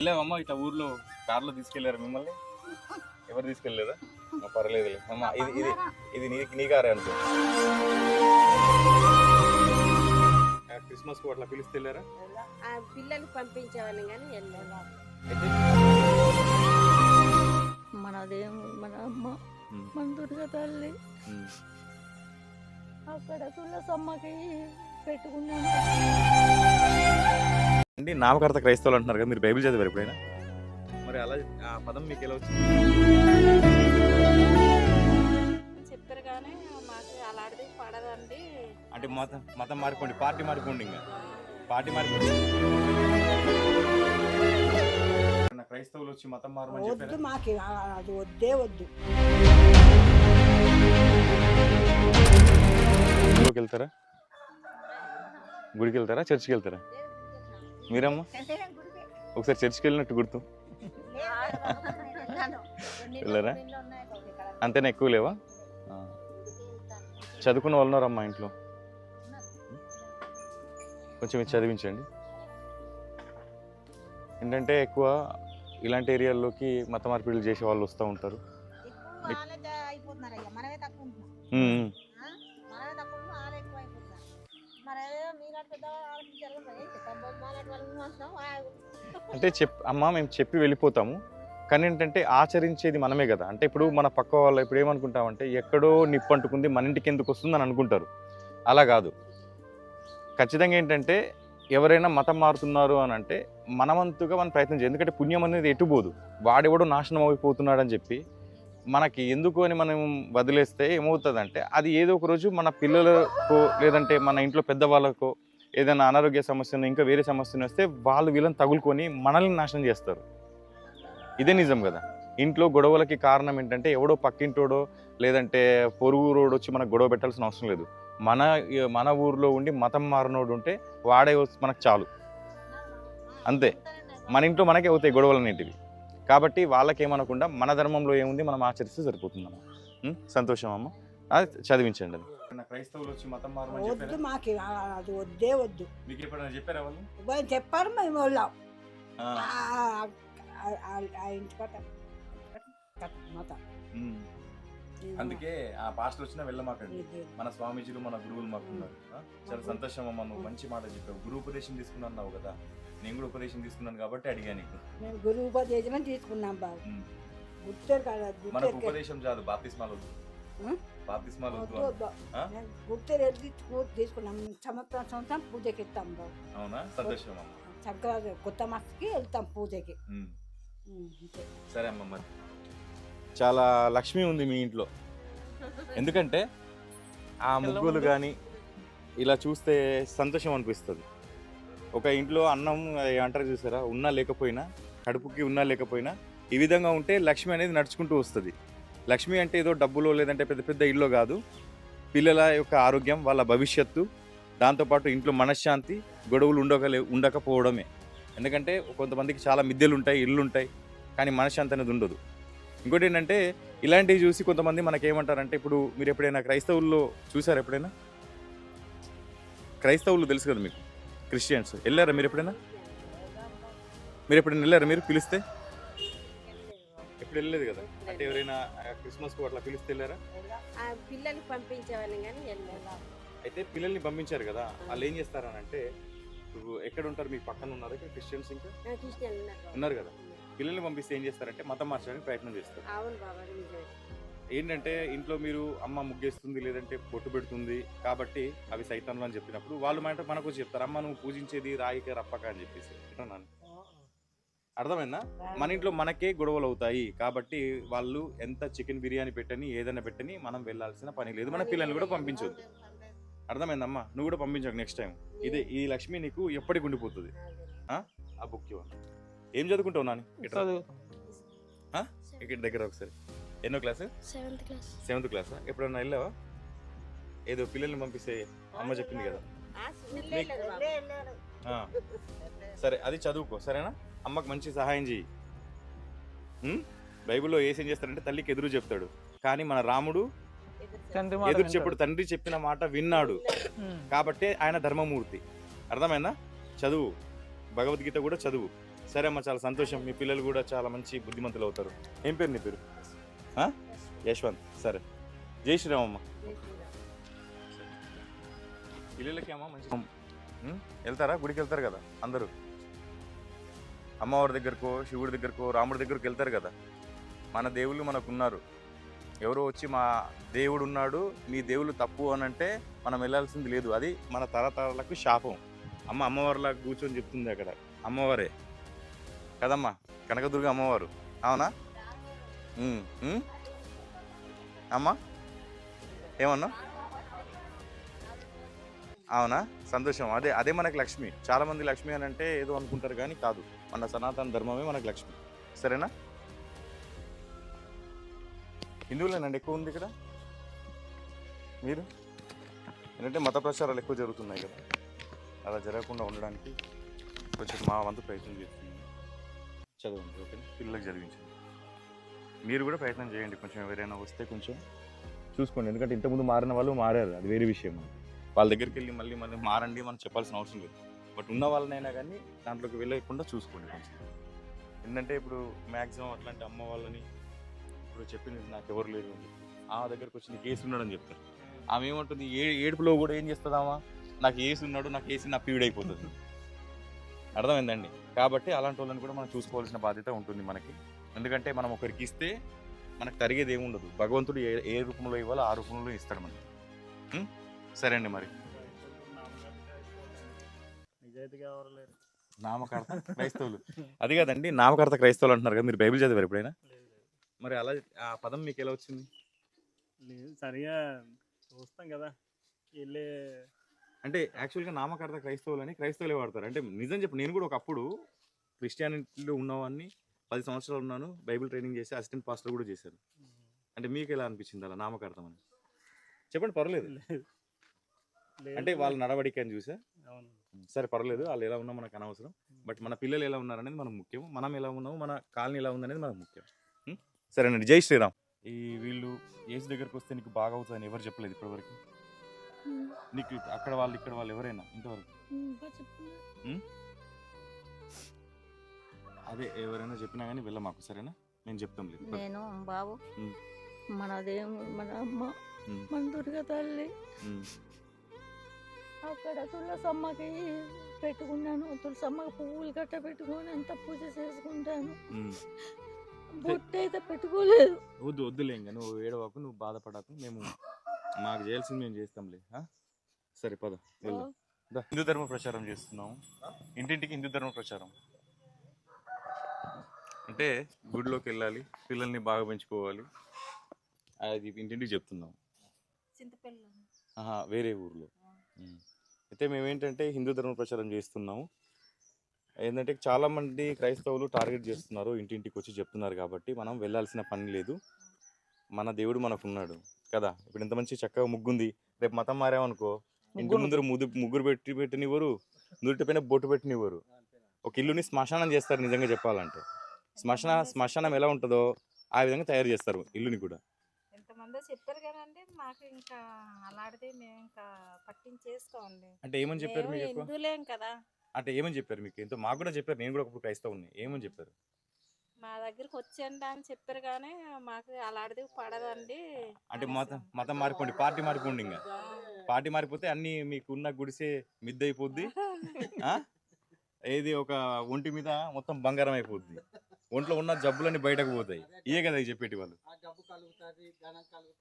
వెళ్ళావమ్మా ఇట్లా ఊర్లో కార్లో తీసుకెళ్ళారు మిమ్మల్ని? ఎవరు తీసుకెళ్ళలేదా? ఆ, పర్లేదులే అమ్మా ఇది ఇది ఇది నీ నీ కారే అనుకో. క్రిస్మస్కు అట్లా పిలిస్తే వెళ్ళారా పిల్లలు పంపించేవాళ్ళం కానీ వెళ్ళాము మన దేవుడు మన అమ్మ మన దుర్గ తల్లి. అక్కడ తులసమ్మకి పెట్టుకున్నాను అండి నామకర్త క్రైస్తవులు అంటున్నారు కదా మీరు బైబిల్ చదివారు ఎప్పుడైనా? మరి అలా ఆ పదం మీకు ఎలా వచ్చింది? చెప్పారు కానీ మాకు అలాంటిది పడదండి. అంటే మతం మతం మారిపోండి పార్టీ మారిపోండి ఇంకా. పార్టీ మారిపోండి. క్రైస్తవులు వచ్చి మతం మారమని వద్దు చెప్పారా? మాకు అది వద్దే వద్దు. గుడికి వెళ్తారా? గుడికి వెళ్తారా? చర్చికి వెళ్తారా? మీరమ్మా? ఒకసారి చర్చికి వెళ్ళినట్టు గుర్తు. వెళ్ళారా? అంతేనా ఎక్కువ లేవా. చదువుకున్న వాళ్ళు ఉన్నారమ్మా ఇంట్లో? కొంచెం ఇది చదివించండి. ఏంటంటే ఎక్కువ ఇలాంటి ఏరియాల్లోకి మత మార్పిడులు చేసే వాళ్ళు వస్తూ ఉంటారు. అంటే చెప్ అమ్మ మేము చెప్పి వెళ్ళిపోతాము. కానీ ఏంటంటే ఆచరించేది మనమే కదా. అంటే ఇప్పుడు మన పక్క వాళ్ళు ఇప్పుడు ఏమనుకుంటామంటే ఎక్కడో నిప్పు అంటుకుంది మన ఇంటికి ఎందుకు వస్తుంది అని అనుకుంటారు. అలా కాదు. ఖచ్చితంగా ఏంటంటే ఎవరైనా మతం మారుతున్నారు అని అంటే మనవంతుగా మనం ప్రయత్నం చేయాలి ఎందుకంటే పుణ్యం అనేది ఎటుపోదు వాడెవడో నాశనం అయిపోతున్నాడని చెప్పి మనకి ఎందుకు అని మనం వదిలేస్తే ఏమవుతుందంటే అది ఏదో ఒక రోజు మన పిల్లలకో లేదంటే మన ఇంట్లో పెద్దవాళ్ళకో ఏదైనా అనారోగ్య సమస్యను ఇంకా వేరే సమస్యను వస్తే వాళ్ళు వీళ్ళని తగులుకొని మనల్ని నాశనం చేస్తారు. ఇదే నిజం కదా. ఇంట్లో గొడవలకి కారణం ఏంటంటే ఎవడో పక్కింటోడో లేదంటే పొరుగు రోడ్ వచ్చి మనకు గొడవ పెట్టాల్సిన అవసరం లేదు. మన మన ఊర్లో ఉండి మతం మారినోడు ఉంటే వాడే మనకు చాలు. అంతే. మన ఇంట్లో మనకే అవుతాయి గొడవలు అనేటివి కాబట్టి వాళ్ళకి ఏమనకుండా మన ధర్మంలో ఏముంది మనం ఆచరిస్తే సరిపోతుందమ్మా? సంతోషం అమ్మ. అది చదివించండి అది. క్రైస్తవులు వచ్చి మతం వద్దు మాకు అది వద్దే వద్దు. మీకు ఎప్పుడైనా చెప్పారా వాళ్ళు చెప్పారు మేము వెళ్ళాం. ఇంటికట మత అందుకే ఆ పాస్టర్ వచ్చినా వెళ్ళమాకండి. మన స్వామీజీలు మన గురువులు మాకు ఉన్నారు ఆ? చాలా సంతోషం అమ్మ నువ్వు మంచి మాట చెప్పావు. గురు ఉపదేశం తీసుకున్నావు కదా. నేను కూడా ఉపదేశం తీసుకున్నాను కాబట్టి అడిగా నీకు. మేము గురువు ఉపదేశం తీసుకున్నాం బాబు. గుర్తెరు కదా మనకు ఉపదేశం చాలు. బాప్తిస్మాలు? బాప్తిస్మాలు గుర్తెరు వెళ్ళి తీసుకున్నాం. సంవత్సరం సంవత్సరం పూజకి వెళ్తాం బాబు. అవునా? సంతోషం అమ్మ కొత్త మాసకి వెళ్తాం పూజకి. సరే అమ్మ మరి. చాలా లక్ష్మి ఉంది మీ ఇంట్లో. ఎందుకంటే ఆ ముగ్గులు కానీ ఇలా చూస్తే సంతోషం అనిపిస్తుంది. ఒక ఇంట్లో అన్నం అంటారు చూసారా? ఉన్నా లేకపోయినా కడుపుకి ఉన్నా లేకపోయినా ఈ విధంగా ఉంటే లక్ష్మి అనేది నడుచుకుంటూ వస్తుంది. లక్ష్మి అంటే ఏదో డబ్బులో లేదంటే పెద్ద పెద్ద ఇల్లు కాదు. పిల్లల యొక్క ఆరోగ్యం వాళ్ళ భవిష్యత్తు దాంతోపాటు ఇంట్లో మనశ్శాంతి గొడవలు ఉండక ఉండకపోవడమే. ఎందుకంటే కొంతమందికి చాలా మిద్దెలు ఉంటాయి ఇల్లు ఉంటాయి కానీ మనశ్శాంతి అనేది ఉండదు. ఇంకోటి ఏంటంటే ఇలాంటివి చూసి కొంతమంది మనకేమంటారంటే ఇప్పుడు మీరు ఎప్పుడైనా క్రైస్తవుల్లో చూసారు ఎప్పుడైనా? క్రైస్తవులు తెలుసు కదా మీకు క్రిస్టియన్స్. వెళ్ళారా మీరు ఎప్పుడైనా? మీరు ఎప్పుడైనా వెళ్ళారా మీరు పిలిస్తే? ఎప్పుడు వెళ్ళలేదు కదా? అంటే ఎవరైనా క్రిస్మస్కు అట్లా పిలిస్తే వెళ్ళారా? పంపించేవాళ్ళం కానీ అయితే పిల్లల్ని పంపించారు కదా వాళ్ళు ఏం చేస్తారని అంటే ఇప్పుడు ఎక్కడ ఉంటారు మీ పక్కన ఉన్నారు? ఇక్కడ క్రిస్టియన్స్ ఇంకా? క్రిస్టియన్ ఉన్నారు. ఉన్నారు కదా. పిల్లల్ని పంపిస్తే ఏం చేస్తారంటే మతం మార్చడానికి ప్రయత్నం చేస్తారు. అవును బాబా నిజమే. ఏంటంటే ఇంట్లో మీరు అమ్మ ముగ్గేస్తుంది లేదంటే బొట్టు పెడుతుంది కాబట్టి అవి సైతాన్లు అని చెప్పినప్పుడు వాళ్ళు మాట మనకు వచ్చి చెప్తారు. అమ్మ నువ్వు పూజించేది రాయిక రప్పక అని చెప్పేసి? అర్థమైందా? మన ఇంట్లో మనకే గొడవలు అవుతాయి కాబట్టి వాళ్ళు ఎంత చికెన్ బిర్యానీ పెట్టని ఏదైనా పెట్టని మనం వెళ్ళాల్సిన పని లేదు. మన పిల్లల్ని కూడా పంపించొద్దు. అర్థమైందమ్మా? నువ్వు కూడా పంపించకు నెక్స్ట్ టైం ఇదే ఈ లక్ష్మి నీకు ఎప్పటికి ఉండిపోతుంది. ఆ? బుక్ ఇవ్వండి ఏం చదువుకుంటావు నాని? ఇక్కడ. దగ్గర ఒకసారి. ఎన్నో క్లాస్ సెవెంత్ క్లాస్ సెవెంత్ క్లాసా ఎప్పుడన్నా వెళ్ళావా? ఏదో పిల్లల్ని పంపిస్తే అమ్మ చెప్పింది కదా. సరే అది చదువుకో సరేనా? అమ్మకు మంచి సహాయం చెయ్యి. ఉం? బైబిల్లో ఏసేం చేస్తాడంటే తల్లికి ఎదురు చెప్తాడు. కానీ మన రాముడు ఎదురు. చెప్పుడు తండ్రి చెప్పిన మాట విన్నాడు. కాబట్టే ఆయన ధర్మమూర్తి. అర్థమైందా? చదువు. భగవద్గీత కూడా చదువు. సరే అమ్మా చాలా సంతోషం. మీ పిల్లలు కూడా చాలా మంచి బుద్ధిమంతులు అవుతారు. ఏం పేరు నీ పేరు? ఆ? యశ్వంత్. సరే. జై శ్రీరామ్ అమ్మ. పిల్లలకి అమ్మ మంచి? వెళ్తారా? గుడికి వెళ్తారు కదా అందరూ? అమ్మవారి దగ్గరకో శివుడి దగ్గరకో రాముడి దగ్గరకు వెళ్తారు కదా? మన దేవుళ్ళు మనకు ఉన్నారు ఎవరో వచ్చి మా దేవుడు ఉన్నాడు మీ దేవుడు తప్పు అని అంటే మనం వెళ్ళాల్సింది లేదు. అది మన తరతరాలకు శాపం. అమ్మ అమ్మవారిలా కూర్చొని చెప్తుంది అక్కడ. అమ్మవారే. కదమ్మా. కనకదుర్గ అమ్మవారు. అవునా? అమ్మా. ఏమన్నా? అవునా? సంతోషం. అదే అదే మనకు లక్ష్మి. చాలామంది లక్ష్మి అని అంటే ఏదో అనుకుంటారు కానీ కాదు. మన సనాతన ధర్మమే మనకు లక్ష్మి. సరేనా? హిందువులేనండి ఎక్కువ ఉంది ఇక్కడ? మీరు? ఏంటంటే మత ప్రచారాలు ఎక్కువ జరుగుతున్నాయి కదా. అలా జరగకుండా ఉండడానికి కొంచెం మా వంతు ప్రయత్నం చేస్తుంది. చదవండి ఓకే? పిల్లలకు చదివించండి. మీరు కూడా ప్రయత్నం చేయండి కొంచెం ఎవరైనా వస్తే కొంచెం చూసుకోండి. ఎందుకంటే ఇంతకుముందు మారిన వాళ్ళు మారారు అది వేరే విషయం వాళ్ళ దగ్గరికి వెళ్ళి మళ్ళీ మళ్ళీ మారండి మనం చెప్పాల్సిన అవసరం లేదు. బట్ ఉన్న వాళ్ళనైనా కానీ దాంట్లోకి వెళ్ళకుండా చూసుకోండి కొంచెం ఏంటంటే ఇప్పుడు మ్యాక్సిమం అట్లాంటి అమ్మ వాళ్ళని ఇప్పుడు చెప్పింది నాకు ఎవరు లేరు. ఆమె దగ్గరకు వచ్చి నీకు ఏసు ఉన్నాడని చెప్తారు. ఆమె ఏమంటుంది ఏ ఏడుపులో కూడా ఏం చేస్తుందామా? నాకు ఏసు ఉన్నాడు నాకు ఏసి నా పీడైపోతుంది అర్థమైందండి? కాబట్టి అలాంటి వాళ్ళని కూడా మనం చూసుకోవాల్సిన బాధ్యత ఉంటుంది మనకి. ఎందుకంటే మనం ఒకరికి ఇస్తే మనకు తరిగేది ఏముండదు భగవంతుడు ఏ ఏ రూపంలో ఇవ్వాలో ఆ రూపంలో ఇస్తాడు మనకి? సరే అండి మరి. నామకర్త క్రైస్తవులు. అది కాదండి నామకర్త క్రైస్తవులు అంటున్నారు కదా మీరు బైబిల్ చదివారు ఎప్పుడైనా. మరి అలా ఆ పదం మీకు ఎలా వచ్చింది? లేదు సరిగా చూస్తాం కదా. వెళ్ళే అంటే యాక్చువల్గా నామకర్త క్రైస్తవులు అని క్రైస్తవులే వాడతారు. అంటే నిజం చెప్పు నేను కూడా ఒకప్పుడు క్రిస్టియానిటీలో ఉన్నవాడిని పది సంవత్సరాలు ఉన్నాను బైబిల్ ట్రైనింగ్ చేసి అసిస్టెంట్ పాస్టర్ కూడా చేశాను అంటే మీకు ఎలా అనిపించింది అలా నామకర్తం అని? చెప్పండి పర్లేదు. లేదు లేదు. అంటే వాళ్ళ నడవడిక అని చూసా? అవును. సరే పర్లేదు వాళ్ళు ఎలా ఉన్నా మనకు అనవసరం. బట్ మన పిల్లలు ఎలా ఉన్నారనేది మనకు ముఖ్యం. మనం ఎలా ఉన్నాము మన కాలనీ ఎలా ఉందనేది మనకు ముఖ్యం? సరేనండి. జై శ్రీరామ్. ఈ వీళ్ళు ఏసు దగ్గరకు వస్తే నీకు బాగా అవుతుందని ఎవరు చెప్పలేదు ఇప్పటివరకు? నీకు అక్కడ వాళ్ళు ఇక్కడ వాళ్ళు ఎవరైనా ఇంతవరకు? ఇంకా చెప్పు అదే ఎవరైనా చెప్పినా కానీ వెళ్ళ మాకు సరేనా? నేను చెప్తాం లేదు. నేను బాబు. ఉమ్. మన అమ్మ ఉమ్. మన దుర్గ తల్లి. అక్కడ తులసమ్మకి పెట్టుకున్నాను. తులసమ్మకి పువ్వులు గట్ట పెట్టుకొని అంత పూజ చేసుకుంటాను. బొట్టు అయితే పెట్టుకోలేదు. వద్దు వద్దులే ఇంకా. నువ్వు ఏడవకు నువ్వు బాధపడకు. మేము మాకు చేయాల్సింది మేము చేస్తాంలే ఆ? సరే పద వెళ్దాం. దా. హిందూ ధర్మ ప్రచారం చేస్తున్నాం. ఇంటింటికి హిందూ ధర్మ ప్రచారం. అంటే గుడిలోకి వెళ్ళాలి పిల్లల్ని బాగా పెంచుకోవాలి. అది ఇంటింటికి చెప్తున్నాం. చింతపల్లి ఆహా వేరే ఊర్లో. ఉం. అయితే మేమేంటంటే హిందూ ధర్మ ప్రచారం చేస్తున్నాము ఏంటంటే చాలా మంది క్రైస్తవులు టార్గెట్ చేస్తున్నారు ఇంటింటికి వచ్చి చెప్తున్నారు కాబట్టి మనం వెళ్ళాల్సిన పని లేదు. మన దేవుడు మనకు ఉన్నాడు కదా. ఇప్పుడు ఇంత మంచి చక్కగా ముగ్గుంది. రేపు మతం మారామనుకో ఇంటి ముందర ముద్దు ముగ్గురు పెట్టి పెట్టినివ్వరు నుదుటి పైన బొట్టు పెట్టినివ్వరు. ఒక ఇల్లుని శ్మశానం చేస్తారు నిజంగా చెప్పాలంటే. శ్మశాన శ్మశానం ఎలా ఉంటుందో ఆ విధంగా తయారు చేస్తారు ఇల్లుని కూడా. కదండి మాకు ఇంకా అలాంటిది మేము ఇంకా పట్టించేసుకోండి అంటే ఏమని చెప్పారు మేము మీకు ఎక్కువ హిందువులేం కదా. అంటే ఏమని చెప్పారు మీకు? ఎంతో మాకు కూడా చెప్పారు నేను కూడా ఒకప్పుడు క్రైస్తవుని. ఏమని చెప్పారు? మా దగ్గరికి వచ్చేయండి అని చెప్పారు కానీ మాకు అలాంటిది పడదండి. అంటే. మతం మతం మారిపోండి పార్టీ మారిపోండి ఇంకా. పార్టీ మారిపోతే అన్ని మీకున్న గుడిసే మిద్ద అయిపోద్ది ఆ? ఏది ఒక ఒంటి మీద మొత్తం బంగారం అయిపోద్ది. ఒంట్లో ఉన్న జబ్బులన్నీ బయటకు పోతాయి. ఇయే కదా చెప్పేటి వాళ్ళు.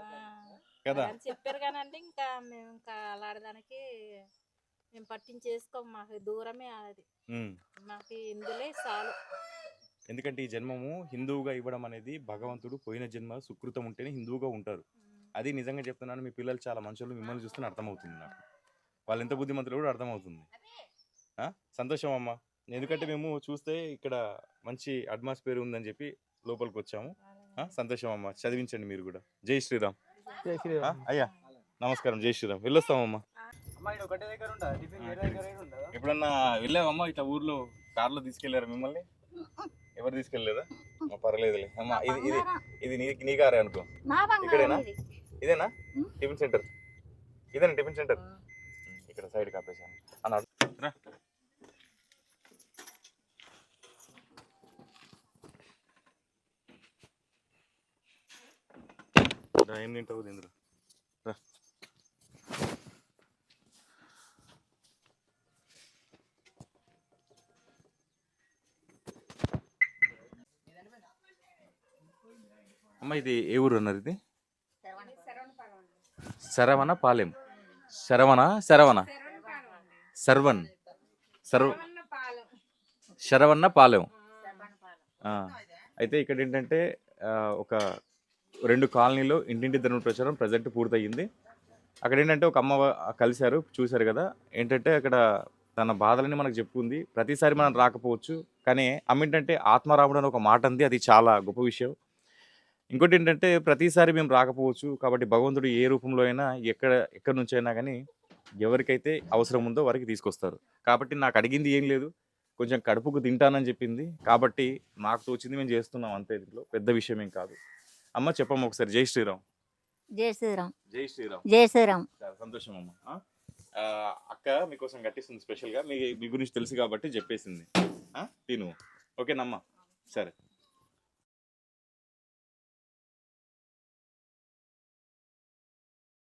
ఆ, కదా? అని చెప్పారు కానండి ఇంకా మేము ఇంకా అలాడదానికి మేము పట్టించేసుకోం మాకు దూరమే అది. మాకు ఇందులే చాలు. ఎందుకంటే ఈ జన్మము హిందువుగా ఇవ్వడం అనేది భగవంతుడు పోయిన జన్మ సుకృతం ఉంటేనే హిందువుగా ఉంటారు. అది నిజంగా చెప్తున్నాను మీ పిల్లలు చాలా మంచోళ్ళు మిమ్మల్ని చూస్తేనే అర్థమవుతుంది నాకు. వాళ్ళు ఎంత బుద్ధిమంతులు కూడా అర్థమవుతుంది. ఆ? సంతోషం అమ్మ. ఎందుకంటే మేము చూస్తే ఇక్కడ మంచి అట్మాస్ఫియర్ ఉందని చెప్పి లోపలికి వచ్చాము? సంతోషం అమ్మ. చదివించండి మీరు కూడా. జై శ్రీరామ్. జై? శ్రీరామ్. అయ్యా. నమస్కారం. జై శ్రీరామ్. వెళ్ళొస్తామమ్మా ఎప్పుడన్నా వెళ్ళావమ్మా? ఇట్లా ఊర్లో కార్లో తీసుకెళ్ళారా మిమ్మల్ని? ఎవరు తీసుకెళ్ళలేదా? పర్లేదులే అమ్మా ఇది ఇది ఇది నీ నీ కారే అనుకో. ఇక్కడేనా? ఇదేనా? Tiffin centre. ఇదేనా టిఫిన్ సెంటర్? ఇక్కడ సైడ్ కాపేసాను అన్న రా ఏం తింటావు ఇందులో? రా. అమ్మ ఇది ఏ ఊరు అన్నారు ఇది? శరవణ పాలెం. శరవణ శరవణ. సర్వన్ సర్వ శరవణ పాలెం. అయితే ఇక్కడ ఏంటంటే ఒక రెండు కాలనీలో ఇంటింటి ధర్మ ప్రచారం ప్రజెంట్ పూర్తయింది. అక్కడ ఏంటంటే ఒక అమ్మ కలిశారు చూశారు కదా. ఏంటంటే అక్కడ తన బాధలని మనకు చెప్పుకుంది. ప్రతిసారి మనం రాకపోవచ్చు కానీ అమ్మ ఏంటంటే ఆత్మారాముడు అని ఒక మాట అంది. అది చాలా గొప్ప విషయం. ఇంకోటి ఏంటంటే ప్రతిసారి మేము రాకపోవచ్చు కాబట్టి భగవంతుడు ఏ రూపంలో అయినా ఎక్కడ ఎక్కడి నుంచి అయినా కానీ ఎవరికైతే అవసరం ఉందో వారికి తీసుకొస్తారు. కాబట్టి నాకు అడిగింది ఏం లేదు. కొంచెం కడుపుకు తింటానని చెప్పింది. కాబట్టి నాకు తోచింది మేము చేస్తున్నాం అంతే దీంట్లో. పెద్ద విషయం ఏం కాదు. అమ్మ చెప్పమ్మ ఒకసారి. జై శ్రీరామ్. జై శ్రీరామ్. జై శ్రీరామ్. జై శ్రీరామ్. చాలా సంతోషం అమ్మ. ఆ? ఆ, అక్క మీకోసం కట్టిస్తుంది స్పెషల్గా మీ మీ గురించి తెలుసు కాబట్టి చెప్పేసింది. ఆ? తిను. ఓకేనమ్మా సరే.